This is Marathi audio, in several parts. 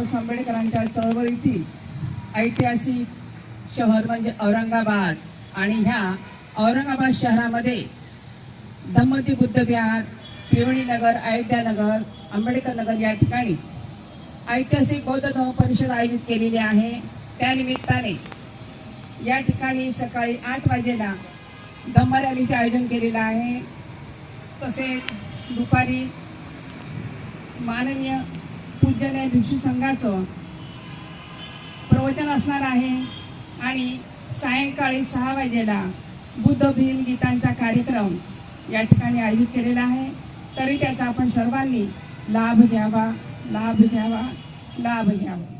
बाबासाहेब आंबेडकरांच्या चळवळीतील ऐतिहासिक शहर म्हणजे औरंगाबाद. आणि ह्या औरंगाबाद शहरामध्ये धम्मती बुद्ध विहार त्रिवेणी नगर अयोध्या नगर आंबेडकर नगर या ठिकाणी ऐतिहासिक बौद्ध धर्म परिषद आयोजित केलेली आहे. त्यानिमित्ताने या ठिकाणी सकाळी आठ वाजेला धम्म रॅलीचे आयोजन केलेलं आहे. तसेच दुपारी माननीय पूजनीय भिक्षू संघाचं प्रवचन असणार आहे. आणि सायंकाळी सहा वाजेला बुद्ध भीम गीतांचा कार्यक्रम या ठिकाणी आयोजित केलेला आहे. तरी त्याचा आपण सर्वांनी लाभ घ्यावा लाभ घ्यावा लाभ घ्यावा.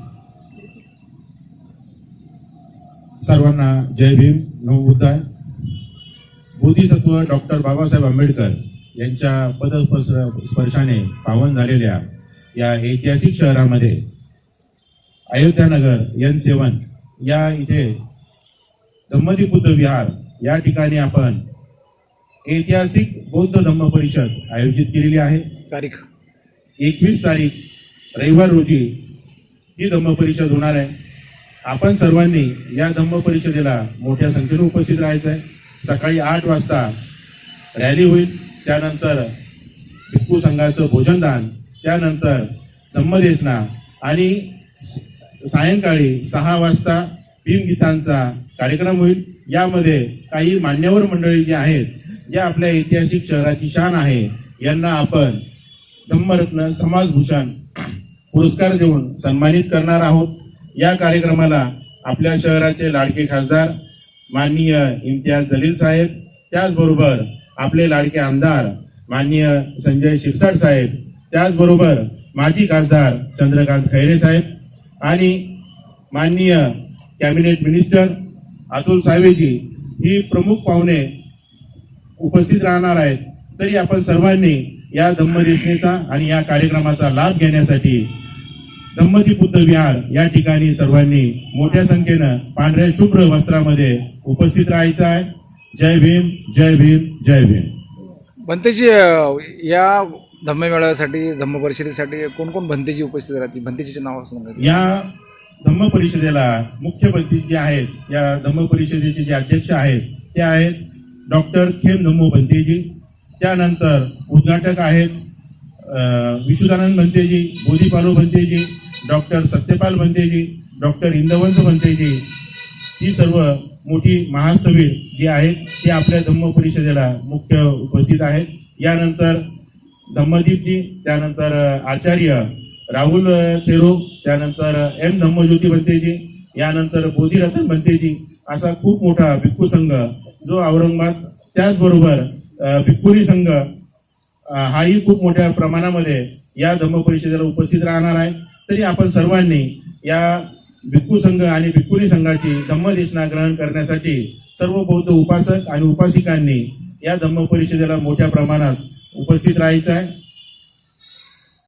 सर्वांना जय भीम. नवबुद्धाय बोधिसत्व डॉक्टर बाबासाहेब आंबेडकर यांच्या पदस्पर्श- स्पर्शाने पावन झालेल्या या ऐतिहासिक शहरामध्ये अयोध्यानगर एन सेवन या इथे धम्मदी बुद्ध विहार या ठिकाणी आपण ऐतिहासिक बौद्ध धम्म परिषद आयोजित केलेली आहे. तारीख. एकवीस तारीख रविवार रोजी ही धम्म परिषद होणार आहे. आपण सर्वांनी या धम्म परिषदेला मोठ्या संख्येने उपस्थित राहायचं आहे सकाळी आठ वाजता रॅली होईल. त्यानंतर भिक्खू संघाचं भोजनदान त्यानंतर धम्मदेशना आणि सायंकाळी सहा वाजता भीमगीतांचा कार्यक्रम होईल. यामध्ये काही मान्यवर मंडळी जी आहेत ज्या आपल्या ऐतिहासिक शहराची शान आहे यांना आपण धम्मरत्न समाजभूषण पुरस्कार देऊन सन्मानित करणार आहोत. या कार्यक्रमाला आपल्या शहराचे लाडके खासदार माननीय इम्तियाज जलील साहेब त्याचबरोबर आपले लाडके आमदार माननीय संजय शिरसाट साहेब त्याचबरोबर माजी खासदार चंद्रकांत खैरे साहेब आणि माननीय कॅबिनेट मिनिस्टर अतुल सावेजी ही प्रमुख पाहुणे उपस्थित राहणार आहेत. तरी आपण सर्वांनी या धम्मदेशनेचा आणि या कार्यक्रमाचा लाभ घेण्यासाठी धम्मती बुद्ध विहार या ठिकाणी सर्वांनी मोठ्या संख्येनं पांढऱ्या शुभ्र वस्त्रामध्ये उपस्थित राहायचं आहे. जय भीम जय भीम जय भीम. भंतेजी या धम्म मेळाव्यासाठी धम्म परिषदेसाठी कोणकोण भंतेजी उपस्थित राहतील? भंतेजीचे नाव सांगा या धम्म परिषदेला मुख्य बंदी जे आहेत या धम्म परिषदेचे जे अध्यक्ष आहेत ते आहेत डॉक्टर खेम धम्मो भंतेजी. त्यानंतर उद्घाटक आहेत अं, विशुदानंद भंतेजी बोधीपालो भंतेजी डॉक्टर सत्यपाल भंतेजी डॉक्टर इंदवंत भंतेजी. ही सर्व मोठी महास्तवीर जी आहेत ते आपल्या धम्म परिषदेला मुख्य उपस्थित आहेत. यानंतर धम्मदीपजी त्यानंतर आचार्य राहुल थेरो त्यानंतर एम धम्मज्योती बनतेजी यानंतर बोधीरतन बनतेजी असा खूप मोठा भिक्खू संघ जो औरंगाबाद त्याचबरोबर भिक्खुरी संघ हाही खूप मोठ्या प्रमाणामध्ये या धम्म परिषदेला उपस्थित राहणार आहे. तरी आपण सर्वांनी या भिक्खू संघ आणि भिक्खुरी संघाची धम्मदेशना ग्रहण करण्यासाठी सर्व बौद्ध उपासक आणि उपासिकांनी या धम्म परिषदेला मोठ्या प्रमाणात उपस्थित राहायचं आहे.